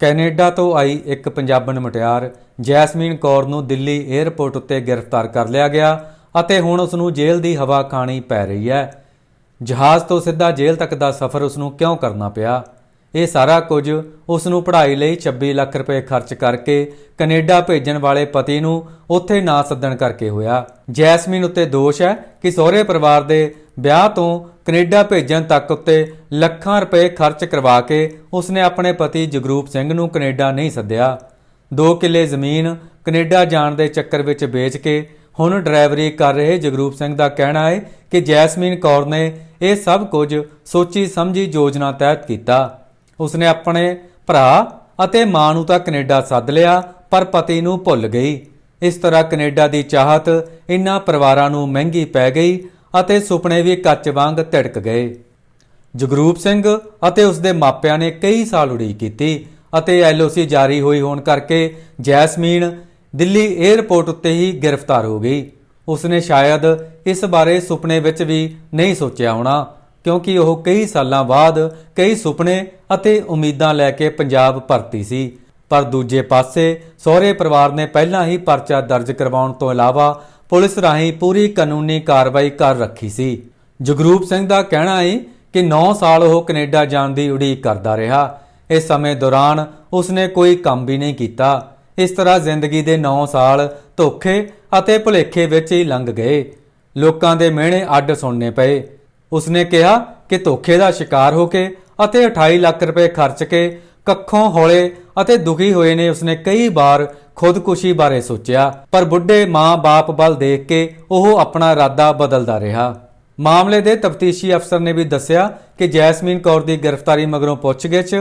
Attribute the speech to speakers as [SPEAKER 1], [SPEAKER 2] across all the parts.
[SPEAKER 1] Canada ਤੋਂ ਆਈ ਇੱਕ ਪੰਜਾਬਣ ਮੁਟਿਆਰ ਜੈਸਮੀਨ ਕੌਰ ਨੂੰ ਦਿੱਲੀ 에ਅਰਪੋਰਟ ਉੱਤੇ ਗ੍ਰਿਫਤਾਰ ਕਰ ਲਿਆ ਗਿਆ ਅਤੇ ਹੁਣ ਉਸ ਨੂੰ ਜੇਲ੍ਹ ਦੀ ਹਵਾ ਖਾਣੀ ਪੈ ਰਹੀ ਹੈ। ਜਹਾਜ਼ ਤੋਂ ਸਿੱਧਾ ਜੇਲ੍ਹ ਤੱਕ ਦਾ ਸਫ਼ਰ ਉਸ ਨੂੰ ਕਿਉਂ ਕਰਨਾ ਪਿਆ? ਇਹ ਸਾਰਾ ਕੁਝ ਉਸ ਨੂੰ ਪੜ੍ਹਾਈ ਲਈ 26 ਲੱਖ ਰੁਪਏ ਖਰਚ ਕਰਕੇ ਕੈਨੇਡਾ ਭੇਜਣ ਵਾਲੇ ਪਤੀ ਨੂੰ ਉੱਥੇ ਨਾ ਸੱਦਣ ਕਰਕੇ ਹੋਇਆ। ਜੈਸਮੀਨ ਉੱਤੇ ਦੋਸ਼ ਹੈ ਕਿ ਸਹੁਰੇ ਪਰਿਵਾਰ ਦੇ ਵਿਆਹ ਤੋਂ ਕੈਨੇਡਾ ਭੇਜਣ ਤੱਕ ਉੱਤੇ ਲੱਖਾਂ ਰੁਪਏ ਖਰਚ ਕਰਵਾ ਕੇ ਉਸਨੇ ਆਪਣੇ ਪਤੀ ਜਗਰੂਪ ਸਿੰਘ ਨੂੰ ਕੈਨੇਡਾ ਨਹੀਂ ਸੱਦਿਆ। 2 ਕਿੱਲੇ ਜ਼ਮੀਨ ਕੈਨੇਡਾ ਜਾਣ ਦੇ ਚੱਕਰ ਵਿੱਚ ਵੇਚ ਕੇ ਹੁਣ ਡਰਾਈਵਰੀ ਕਰ ਰਹੇ ਜਗਰੂਪ ਸਿੰਘ ਦਾ ਕਹਿਣਾ ਹੈ ਕਿ ਜੈਸਮੀਨ ਕੌਰ ਨੇ ਇਹ ਸਭ ਕੁਝ ਸੋਚੀ ਸਮਝੀ ਯੋਜਨਾ ਤਹਿਤ ਕੀਤਾ। ਉਸਨੇ ਆਪਣੇ ਭਰਾ ਅਤੇ ਮਾਂ ਨੂੰ ਤਾਂ ਕੈਨੇਡਾ ਸੱਦ ਲਿਆ, ਪਰ ਪਤੀ ਨੂੰ ਭੁੱਲ ਗਈ। ਇਸ ਤਰ੍ਹਾਂ ਕੈਨੇਡਾ ਦੀ ਚਾਹਤ ਇਨ੍ਹਾਂ ਪਰਿਵਾਰਾਂ ਨੂੰ ਮਹਿੰਗੀ ਪੈ ਗਈ ਅਤੇ ਸੁਪਨੇ ਵੀ ਕੱਚ ਵਾਂਗ ਧੜਕ ਗਏ। ਜਗਰੂਪ ਸਿੰਘ ਅਤੇ ਉਸਦੇ ਮਾਪਿਆਂ ਨੇ ਕਈ ਸਾਲ ਉਡੀਕ ਕੀਤੀ ਅਤੇ ਐਲਓਸੀ ਜਾਰੀ ਹੋਈ ਹੋਣ ਕਰਕੇ ਜੈਸਮੀਨ ਦਿੱਲੀ 에ਅਰਪੋਰਟ ਉੱਤੇ ਹੀ ਗ੍ਰਿਫਤਾਰ ਹੋ ਗਈ। ਉਸਨੇ ਸ਼ਾਇਦ ਇਸ ਬਾਰੇ ਸੁਪਨੇ ਵਿੱਚ ਵੀ ਨਹੀਂ ਸੋਚਿਆ ਹੋਣਾ। ਕਿਉਂਕਿ ਉਹ ਕਈ ਸਾਲਾਂ ਬਾਅਦ ਕਈ ਸੁਪਨੇ ਅਤੇ ਉਮੀਦਾਂ ਲੈ ਕੇ ਪੰਜਾਬ ਭਰਤੀ ਸੀ। ਪਰ ਦੂਜੇ ਪਾਸੇ ਸਹੁਰੇ ਪਰਿਵਾਰ ਨੇ ਪਹਿਲਾਂ ਹੀ ਪਰਚਾ ਦਰਜ ਕਰਵਾਉਣ ਤੋਂ ਇਲਾਵਾ ਪੁਲਿਸ ਰਾਹੀਂ ਪੂਰੀ ਕਾਨੂੰਨੀ ਕਾਰਵਾਈ ਕਰ ਰੱਖੀ ਸੀ। ਜਗਰੂਪ ਸਿੰਘ ਦਾ ਕਹਿਣਾ ਹੈ ਕਿ 9 ਸਾਲ ਉਹ ਕੈਨੇਡਾ ਜਾਣ ਦੀ ਉਡੀਕ ਕਰਦਾ ਰਿਹਾ। ਇਸ ਸਮੇਂ ਦੌਰਾਨ ਉਸਨੇ ਕੋਈ ਕੰਮ ਵੀ ਨਹੀਂ ਕੀਤਾ। ਇਸ ਤਰ੍ਹਾਂ ਜ਼ਿੰਦਗੀ ਦੇ 9 ਸਾਲ ਧੋਖੇ ਅਤੇ ਭੁਲੇਖੇ ਵਿੱਚ ਹੀ ਲੰਘ ਗਏ। ਲੋਕਾਂ ਦੇ ਮਿਹਣੇ ਅੱਡ ਸੁਣਨੇ ਪਏ। ਉਸਨੇ ਕਿਹਾ ਕਿ ਧੋਖੇ ਦਾ ਸ਼ਿਕਾਰ ਹੋ ਕੇ ਅਤੇ 28 ਲੱਖ ਰੁਪਏ ਖਰਚ ਕੇ ਕੱਖੋਂ ਹੌਲੇ ਅਤੇ ਦੁਖੀ ਹੋਏ ਨੇ ਉਸਨੇ ਕਈ ਵਾਰ ਖੁਦਕੁਸ਼ੀ ਬਾਰੇ ਸੋਚਿਆ, ਪਰ ਬੁੱਢੇ ਮਾਂ-ਬਾਪ ਵੱਲ ਦੇਖ ਕੇ ਉਹ ਆਪਣਾ ਇਰਾਦਾ ਬਦਲਦਾ ਰਿਹਾ। ਮਾਮਲੇ ਦੇ ਤਫਤੀਸ਼ੀ ਅਫਸਰ ਨੇ ਵੀ ਦੱਸਿਆ ਕਿ ਜੈਸਮੀਨ ਕੌਰ ਦੀ ਗ੍ਰਿਫਤਾਰੀ ਮਗਰੋਂ ਪੁੱਛਗਿੱਛ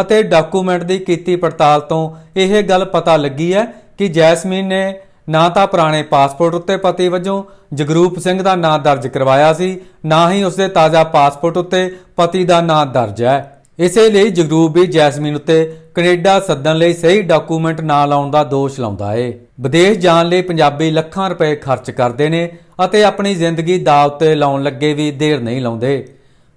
[SPEAKER 1] ਅਤੇ ਡਾਕੂਮੈਂਟ ਦੀ ਕੀਤੀ ਪੜਤਾਲ ਤੋਂ ਇਹ ਗੱਲ ਪਤਾ ਲੱਗੀ ਹੈ ਕਿ ਜੈਸਮੀਨ ਨੇ ਨਾ ਤਾਂ ਪੁਰਾਣੇ ਪਾਸਪੋਰਟ ਉੱਤੇ ਪਤੀ ਵਜੋਂ ਜਗਰੂਪ ਸਿੰਘ ਦਾ ਨਾਂ ਦਰਜ ਕਰਵਾਇਆ ਸੀ, ਨਾ ਹੀ ਉਸਦੇ ਤਾਜ਼ਾ ਪਾਸਪੋਰਟ ਉੱਤੇ ਪਤੀ ਦਾ ਨਾਂ ਦਰਜ ਹੈ। ਇਸੇ ਲਈ ਜਗਰੂਪ ਵੀ ਜੈਸਮੀਨ ਉੱਤੇ ਕੈਨੇਡਾ ਸੱਦਣ ਲਈ ਸਹੀ ਡਾਕੂਮੈਂਟ ਨਾ ਲਾਉਣ ਦਾ ਦੋਸ਼ ਲਾਉਂਦਾ ਏ। ਵਿਦੇਸ਼ ਜਾਣ ਲਈ ਪੰਜਾਬੀ ਲੱਖਾਂ ਰੁਪਏ ਖਰਚ ਕਰਦੇ ਨੇ ਅਤੇ ਆਪਣੀ ਜ਼ਿੰਦਗੀ ਦਾਅ ਉੱਤੇ ਲਾਉਣ ਲੱਗੇ ਵੀ ਦੇਰ ਨਹੀਂ ਲਾਉਂਦੇ।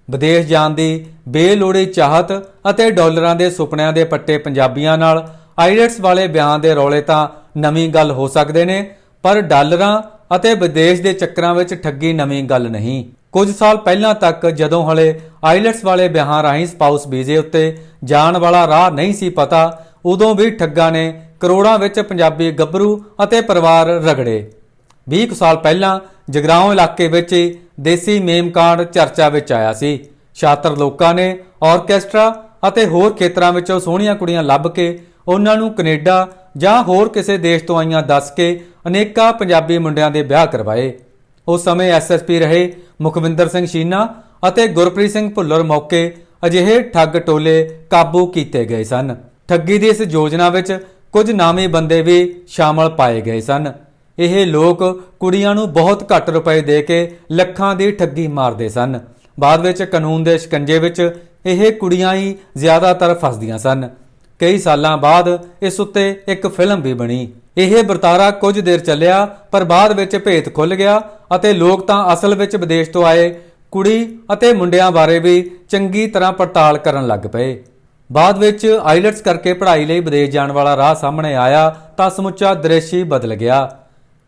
[SPEAKER 1] ਵਿਦੇਸ਼ ਜਾਣ ਦੀ ਬੇਲੋੜੀ ਚਾਹਤ ਅਤੇ ਡਾਲਰਾਂ ਦੇ ਸੁਪਨਿਆਂ ਦੇ ਪੱਟੇ ਪੰਜਾਬੀਆਂ ਨਾਲ, ਆਈਲੈਟਸ ਵਾਲੇ ਬਿਆਨ ਦੇ ਰੌਲੇ ਤਾਂ ਨਵੀਂ ਗੱਲ ਹੋ ਸਕਦੇ ਨੇ, ਪਰ ਡਾਲਰਾਂ ਅਤੇ ਵਿਦੇਸ਼ ਦੇ ਚੱਕਰਾਂ ਵਿੱਚ ਠੱਗੀ ਨਵੀਂ ਗੱਲ ਨਹੀਂ। ਕੁਝ ਸਾਲ ਪਹਿਲਾਂ ਤੱਕ ਜਦੋਂ ਹਲੇ ਆਈਲੈਟਸ ਵਾਲੇ ਵਿਆਹਾਂ ਰਾਹੀਂ ਸਪਾਊਸ ਵੀਜ਼ੇ ਉੱਤੇ ਜਾਣ ਵਾਲਾ ਰਾਹ ਨਹੀਂ ਸੀ ਪਤਾ, ਉਦੋਂ ਵੀ ਠੱਗਾਂ ਨੇ ਕਰੋੜਾਂ ਵਿੱਚ ਪੰਜਾਬੀ ਗੱਭਰੂ ਅਤੇ ਪਰਿਵਾਰ ਰਗੜੇ। 20 ਕੁ ਸਾਲ ਪਹਿਲਾਂ ਜਗਰਾਉਂ ਇਲਾਕੇ ਵਿੱਚ ਹੀ ਦੇਸੀ ਮੇਮ ਕਾਰਡ ਚਰਚਾ ਵਿੱਚ ਆਇਆ ਸੀ। ਛਾਤਰ ਲੋਕਾਂ ਨੇ ਆਰਕੈਸਟਰਾ ਅਤੇ ਹੋਰ ਖੇਤਰਾਂ ਵਿੱਚੋਂ ਸੋਹਣੀਆਂ ਕੁੜੀਆਂ ਲੱਭ ਕੇ ਉਹਨਾਂ ਨੂੰ ਕੈਨੇਡਾ ਜਾਂ ਹੋਰ ਕਿਸੇ ਦੇਸ਼ ਤੋਂ ਆਈਆਂ ਦੱਸ ਕੇ ਅਨੇਕਾਂ ਪੰਜਾਬੀ ਮੁੰਡਿਆਂ ਦੇ ਵਿਆਹ ਕਰਵਾਏ। ਉਸ ਸਮੇਂ ਐਸਐਸਪੀ ਰਹੇ ਮੁਖਵਿੰਦਰ ਸਿੰਘ ਸ਼ੀਨਾ ਅਤੇ ਗੁਰਪ੍ਰੀਤ ਸਿੰਘ ਭੁੱਲਰ ਮੌਕੇ ਅਜਿਹੇ ਠੱਗ ਟੋਲੇ ਕਾਬੂ ਕੀਤੇ ਗਏ ਸਨ। ਠੱਗੀ ਦੀ ਇਸ ਯੋਜਨਾ ਵਿੱਚ ਕੁਝ ਨਾਮੀ ਬੰਦੇ ਵੀ ਸ਼ਾਮਲ ਪਾਏ ਗਏ ਸਨ। ਇਹ ਲੋਕ ਕੁੜੀਆਂ ਨੂੰ ਬਹੁਤ ਘੱਟ ਰੁਪਏ ਦੇ ਕੇ ਲੱਖਾਂ ਦੀ ਠੱਗੀ ਮਾਰਦੇ ਸਨ। ਬਾਅਦ ਵਿੱਚ ਕਾਨੂੰਨ ਦੇ ਸ਼ਿਕੰਜੇ ਵਿੱਚ ਇਹ ਕੁੜੀਆਂ ਹੀ ਜ਼ਿਆਦਾਤਰ ਫਸਦੀਆਂ ਸਨ। ਕਈ ਸਾਲਾਂ ਬਾਅਦ ਇਸ ਉੱਤੇ ਇੱਕ ਫਿਲਮ ਵੀ ਬਣੀ। ਇਹ ਵਰਤਾਰਾ ਕੁਝ ਦੇਰ ਚੱਲਿਆ, ਪਰ ਬਾਅਦ ਵਿੱਚ ਭੇਤ ਖੁੱਲ ਗਿਆ ਅਤੇ ਲੋਕ ਤਾਂ ਅਸਲ ਵਿੱਚ ਵਿਦੇਸ਼ ਤੋਂ ਆਏ। ਕੁੜੀ ਅਤੇ ਮੁੰਡਿਆਂ ਬਾਰੇ ਵੀ ਚੰਗੀ ਤਰ੍ਹਾਂ ਪੜਤਾਲ ਕਰਨ ਲੱਗ ਪਏ। ਬਾਅਦ ਵਿੱਚ ਆਈਲਟਸ ਕਰਕੇ ਪੜ੍ਹਾਈ ਲਈ ਵਿਦੇਸ਼ ਜਾਣ ਵਾਲਾ ਰਾਹ ਸਾਹਮਣੇ ਆਇਆ ਤਾਂ ਸਮੁੱਚਾ ਦ੍ਰਿਸ਼ ਹੀ ਬਦਲ ਗਿਆ।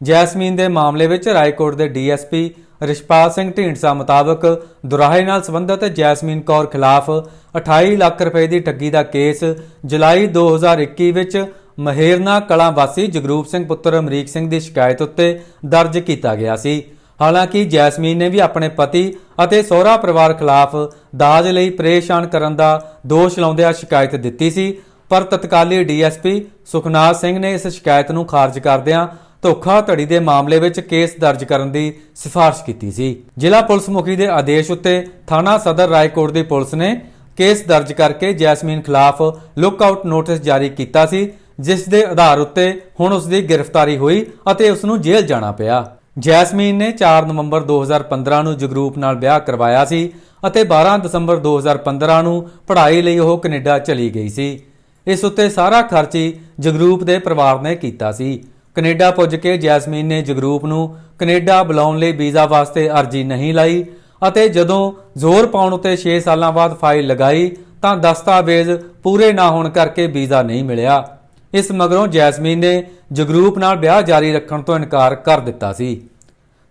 [SPEAKER 1] ਜੈਸਮੀਨ ਦੇ ਮਾਮਲੇ ਵਿੱਚ ਰਾਏਕੋਟ ਦੇ ਡੀਐਸਪੀ ਰਿਸ਼ਪਾਲ ਸਿੰਘ ਢੀਂਡਸਾ ਮੁਤਾਬਕ ਦੁਰਾਹੇ ਨਾਲ ਸੰਬੰਧਿਤ ਜੈਸਮੀਨ ਕੌਰ ਖਿਲਾਫ 28 ਲੱਖ ਰੁਪਏ ਦੀ ਠੱਗੀ ਦਾ ਕੇਸ ਜੁਲਾਈ 2021 ਵਿੱਚ ਮਹੇਰਨਾ ਕਲਾਂ ਵਾਸੀ ਜਗਰੂਪ ਸਿੰਘ ਪੁੱਤਰ ਅਮਰੀਕ ਸਿੰਘ ਦੀ ਸ਼ਿਕਾਇਤ ਉੱਤੇ ਦਰਜ ਕੀਤਾ ਗਿਆ ਸੀ। ਹਾਲਾਂਕਿ ਜੈਸਮੀਨ ਨੇ ਵੀ ਆਪਣੇ ਪਤੀ ਅਤੇ ਸਹੁਰਾ ਪਰਿਵਾਰ ਖਿਲਾਫ ਦਾਜ ਲਈ ਪਰੇਸ਼ਾਨ ਕਰਨ ਦਾ ਦੋਸ਼ ਲਾਉਂਦਿਆਂ ਸ਼ਿਕਾਇਤ ਦਿੱਤੀ ਸੀ, ਪਰ ਤਤਕਾਲੀ ਡੀਐਸਪੀ ਸੁਖਨਾਥ ਸਿੰਘ ਨੇ ਇਸ ਸ਼ਿਕਾਇਤ ਨੂੰ ਖਾਰਜ ਕਰਦਿਆਂ ਧੋਖਾਧੜੀ ਦੇ ਮਾਮਲੇ ਵਿੱਚ ਕੇਸ ਦਰਜ ਕਰਨ ਦੀ ਸਿਫਾਰਿਸ਼ ਕੀਤੀ ਸੀ। ਜ਼ਿਲ੍ਹਾ ਪੁਲਿਸ ਮੁਖੀ ਦੇ ਆਦੇਸ਼ ਉੱਤੇ ਥਾਣਾ ਸਦਰ ਰਾਏਕੋਟ ਦੀ ਪੁਲਿਸ ਨੇ ਕੇਸ ਦਰਜ ਕਰਕੇ ਜੈਸਮੀਨ ਖਿਲਾਫ ਲੁੱਕਆਊਟ ਨੋਟਿਸ ਜਾਰੀ ਕੀਤਾ ਸੀ, ਜਿਸ ਦੇ ਆਧਾਰ ਉੱਤੇ ਹੁਣ ਉਸ ਦੀ ਗ੍ਰਿਫਤਾਰੀ ਹੋਈ ਅਤੇ ਉਸ ਨੂੰ ਜੇਲ੍ਹ ਜਾਣਾ ਪਿਆ। ਜੈਸਮੀਨ ਨੇ 4 ਨਵੰਬਰ 2015 ਨੂੰ ਜਗਰੂਪ ਨਾਲ ਵਿਆਹ ਕਰਵਾਇਆ ਸੀ ਅਤੇ 12 ਦਸੰਬਰ 2015 ਨੂੰ ਪੜ੍ਹਾਈ ਲਈ ਉਹ ਕੈਨੇਡਾ ਚਲੀ ਗਈ ਸੀ। ਇਸ ਉੱਤੇ ਸਾਰਾ ਖਰਚ ਜਗਰੂਪ ਦੇ ਪਰਿਵਾਰ ਨੇ ਕੀਤਾ ਸੀ। ਕੈਨੇਡਾ ਪੁੱਜ ਕੇ ਜੈਸਮੀਨ ਨੇ ਜਗਰੂਪ ਨੂੰ ਕੈਨੇਡਾ ਬੁਲਾਉਣ ਲਈ ਵੀਜ਼ਾ ਵਾਸਤੇ ਅਰਜ਼ੀ ਨਹੀਂ ਲਾਈ ਅਤੇ ਜਦੋਂ ਜ਼ੋਰ ਪਾਉਣ ਉਤੇ 6 ਸਾਲਾਂ ਬਾਅਦ ਫਾਈਲ ਲਗਾਈ ਤਾਂ ਦਸਤਾਵੇਜ਼ ਪੂਰੇ ਨਾ ਹੋਣ ਕਰਕੇ ਵੀਜ਼ਾ ਨਹੀਂ ਮਿਲਿਆ। ਇਸ ਮਗਰੋਂ ਜੈਸਮੀਨ ਨੇ ਜਗਰੂਪ ਨਾਲ ਵਿਆਹ ਜਾਰੀ ਰੱਖਣ ਤੋਂ ਇਨਕਾਰ ਕਰ ਦਿੱਤਾ ਸੀ।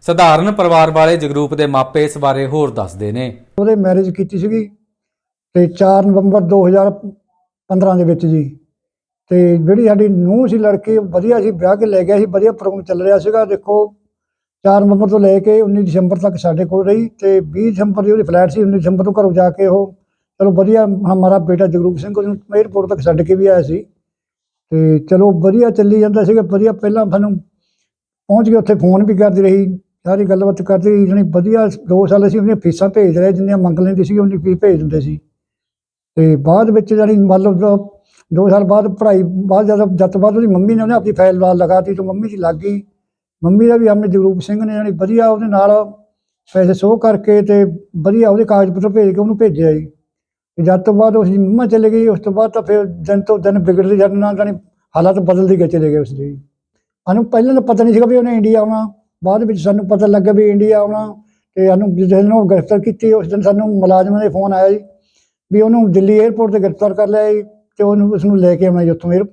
[SPEAKER 1] ਸਧਾਰਨ ਪਰਿਵਾਰ ਵਾਲੇ ਜਗਰੂਪ ਦੇ ਮਾਪੇ ਇਸ ਬਾਰੇ ਹੋਰ ਦੱਸਦੇ ਨੇ।
[SPEAKER 2] ਉਹਦੇ ਮੈਰਿਜ ਕੀਤੀ ਸੀਗੀ ਤੇ 4 ਨਵੰਬਰ 2015 ਦੇ ਵਿੱਚ ਜੀ। ਤੇ ਜਿਹੜੀ ਸਾਡੀ ਨੂੰਹ ਸੀ, ਲੜਕੀ, ਵਧੀਆ ਸੀ, ਵਿਆਹ ਕੇ ਲੈ ਗਿਆ ਸੀ, ਵਧੀਆ ਪ੍ਰੋਗਰਾਮ ਚੱਲ ਰਿਹਾ ਸੀਗਾ। ਦੇਖੋ 4 ਨਵੰਬਰ ਤੋਂ ਲੈ ਕੇ 19 ਦਸੰਬਰ ਤੱਕ ਸਾਡੇ ਕੋਲ ਰਹੀ ਤੇ 20 ਦਸੰਬਰ ਦੀ ਉਹਦੀ ਫਲੈਟ ਸੀ 19 ਦਸੰਬਰ ਤੋਂ ਘਰੋਂ ਜਾ ਕੇ ਉਹ, ਚਲੋ ਵਧੀਆ, ਹਮਾਰਾ ਬੇਟਾ ਜਗਰੂਪ ਸਿੰਘ ਉਹਨੂੰ 에ਅਰਪੋਰਟ ਤੱਕ ਛੱਡ ਕੇ ਵੀ ਆਇਆ ਸੀ। ਤੇ ਚਲੋ ਵਧੀਆ ਚੱਲੀ ਜਾਂਦਾ ਸੀਗਾ, ਵਧੀਆ ਪਹਿਲਾਂ ਸਾਨੂੰ ਪਹੁੰਚ ਕੇ ਉੱਥੇ ਫੋਨ ਵੀ ਕਰਦੀ ਰਹੀ, ਸਾਰੀ ਗੱਲਬਾਤ ਕਰਦੀ ਰਹੀ, ਜਾਣੀ ਵਧੀਆ 2 ਸਾਲ ਅਸੀਂ ਉਹਦੀਆਂ ਫੀਸਾਂ ਭੇਜ ਰਹੇ, ਜਿੰਨੀਆਂ ਮੰਗ ਲੈਂਦੀ ਸੀ ਉਨੀ ਫੀਸ ਭੇਜ ਦਿੰਦੇ ਸੀ। ਤੇ ਬਾਅਦ ਵਿੱਚ ਜਾਣੀ ਮੰਨ ਲਓ ਦੋ ਸਾਲ ਬਾਅਦ ਪੜ੍ਹਾਈ, ਬਾਅਦ ਜਦ ਜਦ ਤੋਂ ਬਾਅਦ ਉਹਦੀ ਮੰਮੀ ਨੇ ਉਹਨੇ ਆਪਣੀ ਫਾਈਲ ਲਾ ਲਗਾਤੀ ਤੇ ਮੰਮੀ ਦੀ ਲੱਗ ਗਈ। ਮੰਮੀ ਦਾ ਵੀ ਆਪਣੇ ਜਗਰੂਪ ਸਿੰਘ ਨੇ ਜਾਣੀ ਵਧੀਆ ਉਹਦੇ ਨਾਲ ਪੈਸੇ ਸੋਹ ਕਰਕੇ ਤੇ ਵਧੀਆ ਉਹਦੇ ਕਾਗਜ਼ ਪੱਤਰ ਭੇਜ ਕੇ ਉਹਨੂੰ ਭੇਜਿਆ ਜੀ। ਤੇ ਜਦ ਤੋਂ ਬਾਅਦ ਉਸ ਦੀ ਮੰਮਾ ਚਲੇ ਗਈ, ਉਸ ਤੋਂ ਬਾਅਦ ਤਾਂ ਫਿਰ ਦਿਨ ਤੋਂ ਦਿਨ ਵਿਗੜਦੇ ਜਾਂਦੇ ਨਾਲ ਜਾਣੀ ਹਾਲਾਤ ਬਦਲਦੇ ਗਏ, ਚਲੇ ਗਏ ਉਸ ਦੇ। ਸਾਨੂੰ ਪਹਿਲਾਂ ਤਾਂ ਪਤਾ ਨਹੀਂ ਸੀਗਾ ਵੀ ਉਹਨੇ ਇੰਡੀਆ ਆਉਣਾ, ਬਾਅਦ ਵਿੱਚ ਸਾਨੂੰ ਪਤਾ ਲੱਗਾ ਵੀ ਇੰਡੀਆ ਆਉਣਾ ਤੇ ਸਾਨੂੰ ਜਿਸ ਦਿਨ ਉਹ ਗ੍ਰਿਫਤਾਰ ਕੀਤੀ, ਉਸ ਦਿਨ ਸਾਨੂੰ ਮੁਲਾਜ਼ਮਾਂ ਦੇ ਫੋਨ ਆਇਆ ਜੀ ਵੀ ਉਹਨੂੰ ਦਿੱਲੀ 에ਅਰਪੋਰਟ ਤੇ ਗ੍ਰਿਫਤਾਰ ਕਰ ਲਿਆ ਜੀ। ਤੇ ਉਹਨੂੰ ਉਸ ਨੂੰ ਲੈ ਕੇ ਆਉਣਾ ਜੀ, ਉੱਥੋਂ ਫਿਰ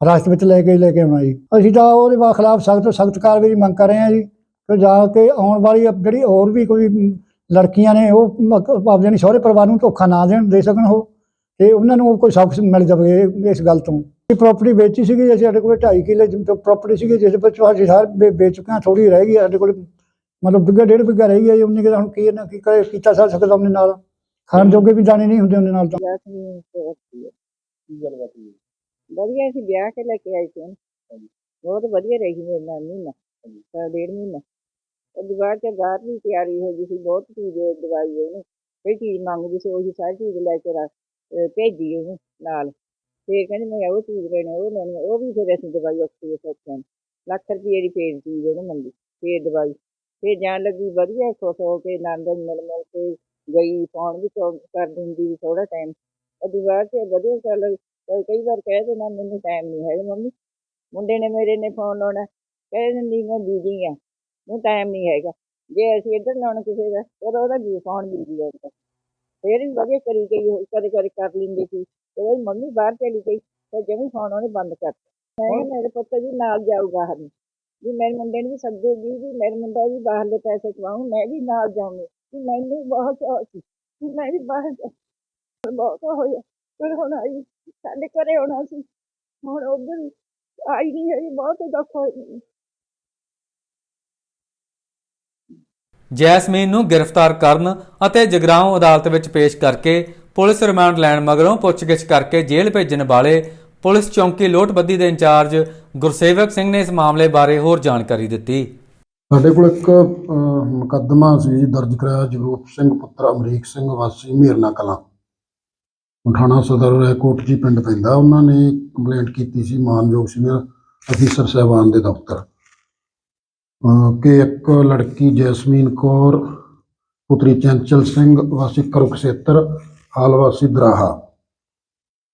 [SPEAKER 2] ਰਾਸਤੇ ਵਿੱਚ ਲੈ ਕੇ ਲੈ ਕੇ ਆਉਣਾ ਜੀ। ਅਸੀਂ ਤਾਂ ਉਹਦੇ ਵਾ ਖਿਲਾਫ ਸਖਤ ਤੋਂ ਸਖਤ ਕਾਰਵਾਈ ਦੀ ਮੰਗ ਕਰ ਰਹੇ ਹਾਂ ਜੀ, ਕਿ ਜਾ ਕੇ ਆਉਣ ਵਾਲੀ ਜਿਹੜੀ ਹੋਰ ਵੀ ਕੋਈ ਲੜਕੀਆਂ ਨੇ, ਉਹ ਆਪਦੇ ਨਹੀਂ ਸਹੁਰੇ ਪਰਿਵਾਰ ਨੂੰ ਧੋਖਾ ਨਾ ਦੇਣ, ਦੇ ਸਕਣ ਉਹ, ਤੇ ਉਹਨਾਂ ਨੂੰ ਕੋਈ ਸਬਕ ਮਿਲ ਜਾਵੇ ਇਸ ਗੱਲ ਤੋਂ। ਇਹ ਪ੍ਰਾਪਰਟੀ ਵੇਚੀ ਸੀਗੀ, ਅਸੀਂ ਸਾਡੇ ਕੋਲ 2.5 ਕਿੱਲੇ ਪ੍ਰਾਪਰਟੀ ਸੀਗੀ, ਜਿਸ ਵਿੱਚ ਅਸੀਂ ਸਾਰ ਵੇਚ ਚੁੱਕੇ ਹਾਂ ਥੋੜੀ ਰਹਿ ਗਈ ਸਾਡੇ ਕੋਲ ਮਤਲਬ ਬਿੱਗਾ, ਡੇਢ ਬਿੱਗਾ ਰਹਿ ਗਿਆ ਜੀ, ਉਹਨੇ ਕਿਹਾ ਹੁਣ ਕੀ ਨਾ ਕੀ ਕਰੇ, ਕੀਤਾ ਸਾ ਸਕਦਾ ਉਹਨੇ ਨਾਲ? ਖਾਣ ਜੋਗੇ ਵੀ ਦਾਣੇ ਨਹੀਂ ਹੁੰਦੇ ਉਹਨੇ ਨਾਲ ਤਾਂ।
[SPEAKER 3] ਜੈਸਮੀਨ ਕੋਰਤੀ ਵਧੀਆ ਸੀ ਵਿਆਹ ਕੇ ਲੈ ਕੇ ਆਈ ਸੀ ਉਹਨੂੰ। ਬਹੁਤ ਵਧੀਆ ਰਹੀ ਮੇਰੇ ਨਾਲ ਮਹੀਨਾ ਸਾਲ ਡੇਢ ਮਹੀਨਾ। ਉਹ ਬਾਅਦ ਚ ਬਾਹਰ ਦੀ ਤਿਆਰੀ ਹੋ ਗਈ ਸੀ ਬਹੁਤ ਚੀਜ਼ ਦਵਾਈ ਉਹਨੂੰ। ਕੋਈ ਚੀਜ਼ ਮੰਗਦੀ ਸੀ ਉਹੀ ਸਾਰੀ ਚੀਜ਼ ਲੈ ਕੇ ਰੱਖ ਅਹ ਭੇਜੀ ਉਹਨੂੰ ਨਾਲ। ਤੇ ਕਹਿੰਦੀ ਮੈਂ ਉਹ ਚੀਜ਼ ਲੈਣੀ ਉਹ ਲੈਣੀ ਉਹ ਵੀ ਫਿਰ ਅਸੀਂ ਦਵਾਈ ਔਖੀ ਸੋਚਿਆ ਲੱਖ ਰੁਪਏ ਦੀ ਫੇਰ ਚੀਜ਼ ਉਹਨੂੰ ਮੰਗੀ ਫੇਰ ਦਵਾਈ। ਫੇਰ ਜਾਣ ਲੱਗੀ ਵਧੀਆ ਖੁਸ਼ ਹੋ ਕੇ ਆਨੰਦ ਮਿਲ ਮਿਲ ਕੇ ਗਈ ਫੋਨ ਵੀ ਕਰ ਦਿੰਦੀ ਸੀ ਥੋੜਾ ਟਾਈਮ ਉਹਦੀ ਬਾਅਦ ਵਧੀਆ ਚੱਲ ਕਈ ਕਈ ਵਾਰ ਕਹਿ ਦੇਣਾ ਮੈਨੂੰ ਟਾਈਮ ਨਹੀਂ ਹੈਗਾ ਮੰਮੀ। ਮੁੰਡੇ ਨੇ ਮੇਰੇ ਨੇ ਫੋਨ ਲਾਉਣਾ, ਕਹਿ ਦਿੰਦੀ, ਮੈਂ ਬੀਜੀ ਆ, ਮੈਨੂੰ ਟਾਈਮ ਨਹੀਂ ਹੈਗਾ। ਜੇ ਅਸੀਂ ਇੱਧਰ ਲਾਉਣਾ ਕਿਸੇ ਦਾ, ਫਿਰ ਉਹਦਾ ਵੀ ਫੋਨ ਬੀਜੀ ਆਉਂਦਾ ਫਿਰ ਵੀ ਵਧੀਆ ਕਰੀ ਗਈ ਉਹ, ਕਦੇ ਕਦੇ ਕਰ ਲੈਂਦੀ ਸੀ। ਉਹਦੀ ਮੰਮੀ ਬਾਹਰ ਚਲੀ ਗਈ ਤੇ ਜਮੀ ਫੋਨ ਉਹਨੇ ਬੰਦ ਕਰਤਾ ਮੈਂ ਕਿਹਾ, ਮੇਰੇ ਪੁੱਤ ਜੀ ਨਾਲ ਜਾਊਗਾ ਹਰ ਵੀ ਮੇਰੇ ਮੁੰਡੇ ਨੂੰ ਵੀ ਸੱਦੂਗੀ, ਵੀ ਮੇਰੇ ਮੁੰਡਾ ਵੀ ਬਾਹਰਲੇ ਪੈਸੇ ਕਮਾਉਂ ਮੈਂ ਵੀ ਨਾਲ ਜਾਊਂਗੀ। ਮੈਨੂੰ ਬਹੁਤ ਸ਼ੌਕ ਸੀ ਮੈਂ ਵੀ ਬਾਹਰ ਜਾ ਬਹੁਤ ਹੋਇਆ। ਪਰ ਹੁਣ ਆਈ ਸਾਡੇ ਘਰੇ ਆਉਣਾ ਸੀ। ਹੁਣ ਉਧਰ ਆਈ ਨਹੀਂ ਹੈ ਬਹੁਤ ਦੁੱਖ ਹੋਇਆ ਮੈਨੂੰ।
[SPEAKER 1] ਜੈਸਮੀਨ ਨੂੰ ਗ੍ਰਿਫਤਾਰ ਕਰਨ ਅਤੇ ਜਗਰਾਉਂ ਅਦਾਲਤ ਵਿੱਚ ਪੇਸ਼ ਕਰਕੇ ਪੁਲਿਸ ਰਿਮਾਂਡ ਲੈਣ ਮਗਰੋਂ ਪੁੱਛਗਿੱਛ ਕਰਕੇ ਜੇਲ੍ਹ ਭੇਜਣ ਵਾਲੇ ਪੁਲਿਸ ਚੌਂਕੀ ਲੋਟਬੱਦੀ ਦੇ ਇੰਚਾਰਜ ਗੁਰਸੇਵਕ ਸਿੰਘ ਨੇ ਇਸ ਮਾਮਲੇ ਬਾਰੇ ਹੋਰ ਜਾਣਕਾਰੀ ਦਿੱਤੀ।
[SPEAKER 4] ਸਾਡੇ ਕੋਲ ਇੱਕ ਮੁਕੱਦਮਾ ਸੀ ਦਰਜ ਕਰਾਇਆ ਜਗਰੂਪ ਸਿੰਘ ਪੁੱਤਰ ਅਮਰੀਕ ਸਿੰਘ ਵਾਸੀ ਮੀਰਨਾ ਕਲਾਂ। ਥਾਣਾ ਸਦਰ ਰੈਕੋਟ ਜੀ ਪਿੰਡ ਪੈਂਦਾ, ਉਹਨਾਂ ਨੇ ਕੰਪਲੇਂਟ ਕੀਤੀ ਸੀ ਮਾਨਯੋਗ ਸੀਨੀਅਰ ਅਫੀਸਰ ਸਾਹਿਬਾਨ ਦੇ ਦਫ਼ਤਰ। ਕਿ ਇੱਕ ਲੜਕੀ ਜੈਸਮੀਨ ਕੌਰ, ਪੁੱਤਰੀ ਚੰਚਲ ਸਿੰਘ, ਵਾਸੀ ਕਰੁਕਸੇਤਰ, ਹਾਲ ਵਾਸੀ ਦਰਾਹਾ।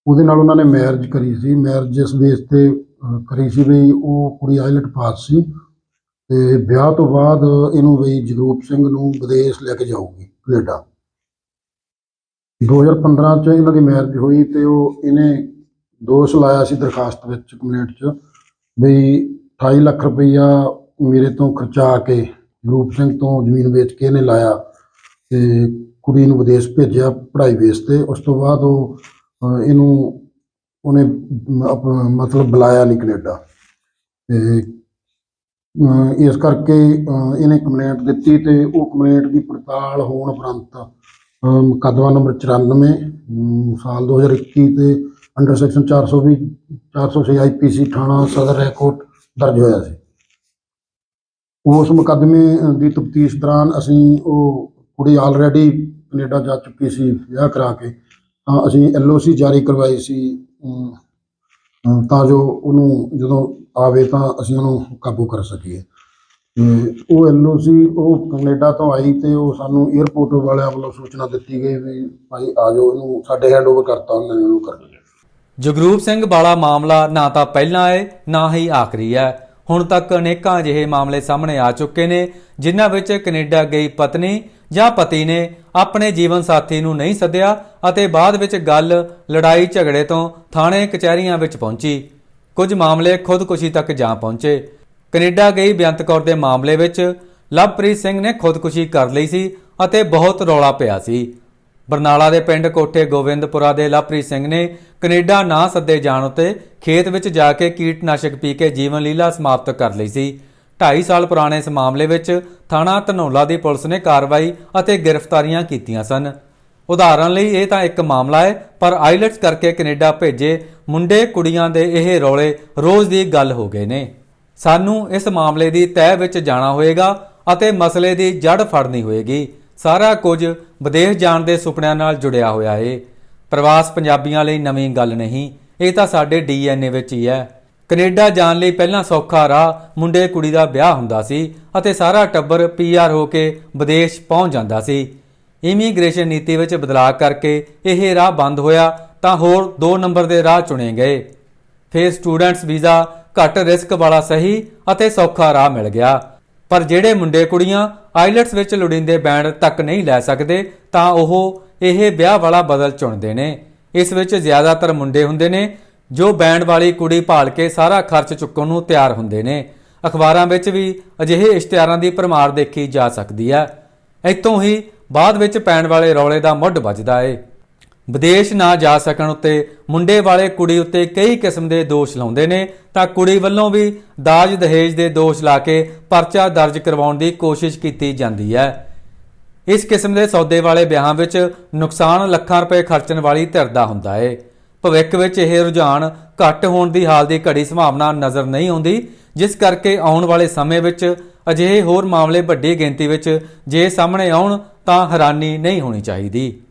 [SPEAKER 4] ਉਹਦੇ ਨਾਲ ਉਹਨਾਂ ਨੇ ਮੈਰਿਜ ਕਰੀ ਸੀ। ਮੈਰਿਜ ਇਸ ਬੇਸ ਤੇ ਕਰੀ ਸੀ ਵੀ ਉਹ ਕੁੜੀ ਆਇਲਟ ਪਾਸ ਸੀ ਤੇ ਵਿਆਹ ਤੋਂ ਬਾਅਦ ਇਹਨੂੰ ਬਈ ਜਗਰੂਪ ਸਿੰਘ ਨੂੰ ਵਿਦੇਸ਼ ਲੈ ਕੇ ਜਾਊਗੀ, ਕੈਨੇਡਾ। 2015 ਚ ਇਹਨਾਂ ਦੀ ਮੈਰਿਜ ਹੋਈ ਤੇ ਉਹ ਇਹਨੇ ਦੋਸ਼ ਲਾਇਆ ਸੀ ਦਰਖਾਸਤ ਵਿੱਚ ਕੰਪਲੇਂਟ ਚ ਬਈ 28 ਲੱਖ ਰੁਪਈਆ ਮੇਰੇ ਤੋਂ ਖਰਚਾ ਕੇ ਰੂਪ ਸਿੰਘ ਤੋਂ ਜ਼ਮੀਨ ਵੇਚ ਕੇ ਇਹਨੇ ਲਾਇਆ ਤੇ ਕੁੜੀ ਨੂੰ ਵਿਦੇਸ਼ ਭੇਜਿਆ ਪੜ੍ਹਾਈ ਬੇਸ ਤੇ। ਉਸ ਤੋਂ ਬਾਅਦ ਉਹ ਇਹਨੂੰ ਉਹਨੇ ਮਤਲਬ ਬੁਲਾਇਆ ਨਹੀਂ ਕੈਨੇਡਾ। ਤੇ, ਅਹ, ਇਸ ਕਰਕੇ, ਅਹ, ਇਹਨੇ ਕੰਪਲੇਂਟ ਦਿੱਤੀ ਤੇ ਉਹ ਕੰਪਲੇਂਟ ਦੀ ਪੜਤਾਲ ਹੋਣ ਉਪਰੰਤ ਮੁਕੱਦਮਾ ਨੰਬਰ 94 ਅਮ ਸਾਲ 2021 ਤੇ ਅੰਡਰ ਸੈਕਸ਼ਨ 420 406 ਆਈਪੀਸੀ ਥਾਣਾ ਸਦਰ ਰੈਕੋਟ ਦਰਜ ਹੋਇਆ ਸੀ। ਉਸ ਮੁਕੱਦਮੇ ਦੀ ਤਫਤੀਸ਼ ਦੌਰਾਨ ਅਸੀਂ ਉਹ ਕੁੜੀ ਆਲਰੇਡੀ ਕੈਨੇਡਾ ਜਾ ਚੁੱਕੀ ਸੀ ਵਿਆਹ ਕਰਾ ਕੇ। ਤਾਂ ਅਸੀਂ ਐਲਓਸੀ ਜਾਰੀ ਕਰਵਾਈ ਸੀ ਅਮ, ਅਹ, ਤਾਂ ਜੋ ਉਹਨੂੰ ਜਦੋਂ ਆਵੇ ਤਾਂ ਅਸੀਂ ਉਹਨੂੰ ਕਾਬੂ ਕਰ ਸਕੀਏ। ਤੇ ਉਹ ਐਲਓਸੀ ਉਹ ਕੈਨੇਡਾ ਤੋਂ ਆਈ ਤੇ ਉਹ ਸਾਨੂੰ 에ਅਰਪੋਰਟ ਵਾਲਿਆਂ ਵੱਲੋਂ ਸੂਚਨਾ ਦਿੱਤੀ ਗਈ ਵੀ ਭਾਈ ਆ ਜਾਓ, ਇਹਨੂੰ ਸਾਡੇ ਹੈਂਡਓਵਰ ਕਰਤਾ ਉਹਨਾਂ ਨੇ ਇਹਨੂੰ ਕਰ ਲਿਆ
[SPEAKER 1] ਜਗਰੂਪ ਸਿੰਘ ਵਾਲਾ ਮਾਮਲਾ ਨਾ ਤਾਂ ਪਹਿਲਾਂ ਹੈ ਨਾ ਹੀ ਆਖਰੀ ਹੈ। ਹੁਣ ਤੱਕ ਅਨੇਕਾਂ ਅਜਿਹੇ ਮਾਮਲੇ ਸਾਹਮਣੇ ਆ ਚੁੱਕੇ ਨੇ, ਜਿਨ੍ਹਾਂ ਵਿੱਚ ਕੈਨੇਡਾ ਗਈ ਪਤਨੀ ਜਾਂ ਪਤੀ ਨੇ ਆਪਣੇ ਜੀਵਨ ਸਾਥੀ ਨੂੰ ਨਹੀਂ ਸੱਦਿਆ ਅਤੇ ਬਾਅਦ ਵਿੱਚ ਗੱਲ ਲੜਾਈ ਝਗੜੇ ਤੋਂ ਥਾਣੇ ਕਚਹਿਰੀਆਂ ਵਿੱਚ ਪਹੁੰਚੀ। ਕੁਝ ਮਾਮਲੇ ਖੁਦਕੁਸ਼ੀ ਤੱਕ ਜਾ ਪਹੁੰਚੇ। ਕੈਨੇਡਾ ਗਈ ਬੇਅੰਤ ਕੌਰ ਦੇ ਮਾਮਲੇ ਵਿੱਚ ਲਵਪ੍ਰੀਤ ਸਿੰਘ ਨੇ ਖੁਦਕੁਸ਼ੀ ਕਰ ਲਈ ਸੀ ਅਤੇ ਬਹੁਤ ਰੌਲਾ ਪਿਆ ਸੀ। ਬਰਨਾਲਾ ਦੇ ਪਿੰਡ ਕੋਠੇ ਗੋਬਿੰਦਪੁਰਾ ਦੇ ਲਵਪ੍ਰੀਤ ਸਿੰਘ ਨੇ ਕੈਨੇਡਾ ਨਾ ਸੱਦੇ ਜਾਣ ਉਤੇ ਖੇਤ ਵਿੱਚ ਜਾ ਕੇ ਕੀਟਨਾਸ਼ਕ ਪੀ ਕੇ ਜੀਵਨ ਲੀਲਾ ਸਮਾਪਤ ਕਰ ਲਈ ਸੀ। 2.5 ਸਾਲ ਪੁਰਾਣੇ ਇਸ ਮਾਮਲੇ ਵਿੱਚ ਥਾਣਾ ਧਨੌਲਾ ਦੀ ਪੁਲਿਸ ਨੇ ਕਾਰਵਾਈ ਅਤੇ ਗ੍ਰਿਫਤਾਰੀਆਂ ਕੀਤੀਆਂ ਸਨ। ਉਦਾਹਰਨ ਲਈ, ਇਹ ਤਾਂ ਇੱਕ ਮਾਮਲਾ ਹੈ, ਪਰ ਆਈਲੈਟਸ ਕਰਕੇ ਕੈਨੇਡਾ ਭੇਜੇ ਮੁੰਡੇ ਕੁੜੀਆਂ ਦੇ ਇਹ ਰੌਲੇ ਰੋਜ਼ ਦੀ ਗੱਲ ਹੋ ਗਏ ਨੇ। ਸਾਨੂੰ ਇਸ ਮਾਮਲੇ ਦੀ ਤਹਿ ਵਿੱਚ ਜਾਣਾ ਹੋਏਗਾ ਅਤੇ ਮਸਲੇ ਦੀ ਜੜ ਫੜਨੀ ਹੋਏਗੀ। ਸਾਰਾ ਕੁਝ ਵਿਦੇਸ਼ ਜਾਣ ਦੇ ਸੁਪਨਿਆਂ ਨਾਲ ਜੁੜਿਆ ਹੋਇਆ ਏ। ਪ੍ਰਵਾਸ ਪੰਜਾਬੀਆਂ ਲਈ ਨਵੀਂ ਗੱਲ ਨਹੀਂ, ਇਹ ਤਾਂ ਸਾਡੇ ਡੀਐਨਏ ਵਿੱਚ ਹੀ ਹੈ। ਕੈਨੇਡਾ ਜਾਣ ਲਈ ਪਹਿਲਾਂ ਸੌਖਾ ਰਾਹ ਮੁੰਡੇ ਕੁੜੀ ਦਾ ਵਿਆਹ ਹੁੰਦਾ ਸੀ ਅਤੇ ਸਾਰਾ ਟੱਬਰ ਪੀਆਰ ਹੋ ਕੇ ਵਿਦੇਸ਼ ਪਹੁੰਚ ਜਾਂਦਾ ਸੀ। ਇਮੀਗ੍ਰੇਸ਼ਨ ਨੀਤੀ ਵਿੱਚ ਬਦਲਾਅ ਕਰਕੇ ਇਹ ਰਾਹ ਬੰਦ ਹੋਇਆ ਤਾਂ ਹੋਰ 2 ਨੰਬਰ ਦੇ ਰਾਹ ਚੁਣੇ ਗਏ। ਫਿਰ ਸਟੂਡੈਂਟਸ ਵੀਜ਼ਾ ਘੱਟ ਰਿਸਕ ਵਾਲਾ ਸਹੀ ਅਤੇ ਸੌਖਾ ਰਾਹ ਮਿਲ ਗਿਆ। ਪਰ ਜਿਹੜੇ ਮੁੰਡੇ ਕੁੜੀਆਂ ਆਈਲੈਟਸ ਵਿੱਚ ਲੋੜੀਂਦੇ ਬੈਂਡ ਤੱਕ ਨਹੀਂ ਲੈ ਸਕਦੇ, ਤਾਂ ਉਹ ਇਹ ਵਿਆਹ ਵਾਲਾ ਬਦਲ ਚੁਣਦੇ ਨੇ। ਇਸ ਵਿੱਚ ਜ਼ਿਆਦਾਤਰ ਮੁੰਡੇ ਹੁੰਦੇ ਨੇ ਜੋ ਬੈਂਡ ਵਾਲੀ ਕੁੜੀ ਭਾਲ ਕੇ ਸਾਰਾ ਖਰਚ ਚੁੱਕਣ ਨੂੰ ਤਿਆਰ ਹੁੰਦੇ ਨੇ। ਅਖਬਾਰਾਂ ਵਿੱਚ ਵੀ ਅਜਿਹੇ ਇਸ਼ਤਿਹਾਰਾਂ ਦੀ ਭਰਮਾਰ ਦੇਖੀ ਜਾ ਸਕਦੀ ਹੈ। ਇੱਥੋਂ ਹੀ ਬਾਅਦ ਵਿੱਚ ਪੈਣ ਵਾਲੇ ਰੌਲੇ ਦਾ ਮੁੱਢ ਵੱਜਦਾ ਏ। ਵਿਦੇਸ਼ ਨਾ ਜਾ ਸਕਣ ਉੱਤੇ ਮੁੰਡੇ ਵਾਲੇ ਕੁੜੀ ਉੱਤੇ ਕਈ ਕਿਸਮ ਦੇ ਦੋਸ਼ ਲਾਉਂਦੇ ਨੇ, ਤਾਂ ਕੁੜੀ ਵੱਲੋਂ ਵੀ ਦਾਜ ਦਹੇਜ ਦੇ ਦੋਸ਼ ਲਾ ਕੇ ਪਰਚਾ ਦਰਜ ਕਰਵਾਉਣ ਦੀ ਕੋਸ਼ਿਸ਼ ਕੀਤੀ ਜਾਂਦੀ ਹੈ। ਇਸ ਕਿਸਮ ਦੇ ਸੌਦੇ ਵਾਲੇ ਵਿਆਹਾਂ ਵਿੱਚ ਨੁਕਸਾਨ ਲੱਖਾਂ ਰੁਪਏ ਖਰਚਣ ਵਾਲੀ ਧਿਰ ਦਾ ਹੁੰਦਾ ਏ। ਭਵਿੱਖ ਵਿੱਚ ਇਹ ਰੁਝਾਨ ਘੱਟ ਹੋਣ ਦੀ ਹਾਲ ਦੀ ਘੜੀ ਸੰਭਾਵਨਾ ਨਜ਼ਰ ਨਹੀਂ ਆਉਂਦੀ, ਜਿਸ ਕਰਕੇ ਆਉਣ ਵਾਲੇ ਸਮੇਂ ਵਿੱਚ ਅਜਿਹੇ ਹੋਰ ਮਾਮਲੇ ਵੱਡੀ ਗਿਣਤੀ ਵਿੱਚ ਜੇ ਸਾਹਮਣੇ ਆਉਣ, ਤਾਂ ਹੈਰਾਨੀ ਨਹੀਂ ਹੋਣੀ ਚਾਹੀਦੀ।